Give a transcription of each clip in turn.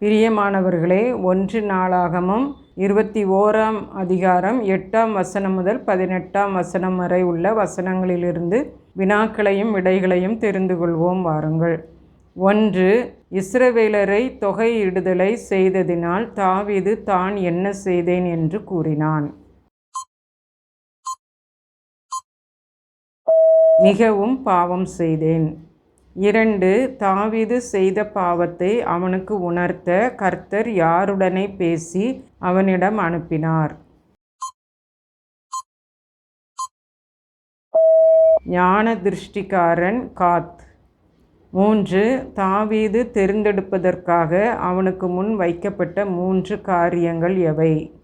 பிரியமானவர்களே ஒன்று நாளாகமும் இருபத்தி ஓராம் அதிகாரம் எட்டாம் வசனம் முதல் பதினெட்டாம் வசனம் வரை உள்ள வசனங்களிலிருந்து வினாக்களையும் விடைகளையும் தெரிந்து கொள்வோம் வாருங்கள். ஒன்று இஸ்ரவேலரை தொகையிடுதலை செய்ததினால் தாவீது தான் என்ன செய்தேன் என்று கூறினான். மிகவும் பாவம் செய்தேன். இரண்டு தாவீது செய்த பாவத்தை அவனுக்கு உணர்த்த கர்த்தர் யாருடனே பேசி அவனிடம் அனுப்பினார். ஞான திருஷ்டிக்காரன் காத். மூன்று தாவீது தெரிந்தெடுப்பதற்காக அவனுக்கு முன் வைக்கப்பட்ட மூன்று காரியங்கள் எவை?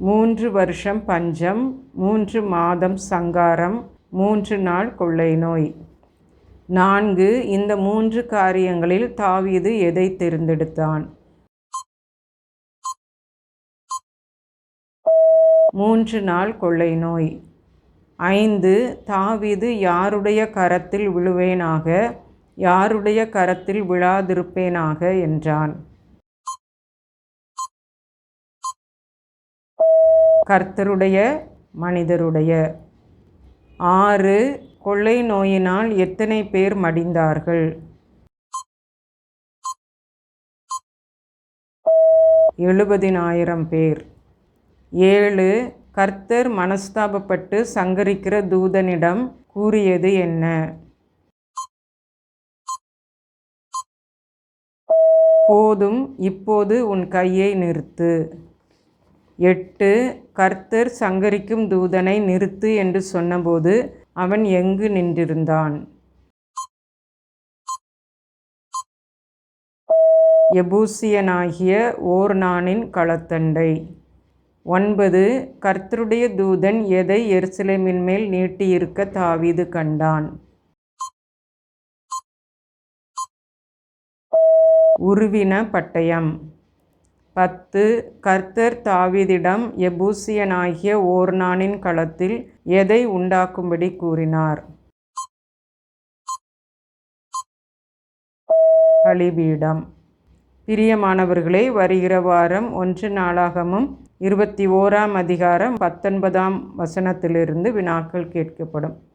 மூன்று வருஷம் பஞ்சம் மூன்று மாதம் சங்காரம் மூன்று நாள் கொள்ளை நோய். நான்கு இந்த மூன்று காரியங்களில் தாவீது எதை தேர்ந்தெடுத்தான்? மூன்று நாள் கொள்ளை நோய். ஐந்து தாவீது யாருடைய கரத்தில் விழுவேனாக யாருடைய கரத்தில் விழாதிருப்பேனாக என்றான். கர்த்தருடைய மனிதருடைய. ஆறு கொள்ளை நோயினால் எத்தனை பேர் மடிந்தார்கள்? எழுபதினாயிரம் பேர். ஏழு கர்த்தர் மனஸ்தாபப்பட்டு சங்கரிக்கிற தூதனிடம் கூறியது என்ன? போதும் இப்போது உன் கையை நிறுத்து. எட்டு கர்த்தர் சங்கரிக்கும் தூதனை நிறுத்து என்று சொன்னபோது அவன் எங்கு நின்றிருந்தான்? எபூசியனாகிய ஓர்னானின் களத்தண்டை. ஒன்பது கர்த்தருடைய தூதன் எதை எருசலேமின் மேல் நீட்டியிருக்க தாவீது கண்டான்? உருவின பட்டயம். பத்து கர்த்தர் தாவீதிடம் எபூசியனாகிய ஓர்னானின் களத்தில் எதை உண்டாக்கும்படி கூறினார்? பலிபீடம். பிரியமானவர்களை வருகிற வாரம் ஒன்று நாளாகமும் இருபத்தி ஓராம் அதிகாரம் பத்தொன்பதாம் வசனத்திலிருந்து வினாக்கள் கேட்கப்படும்.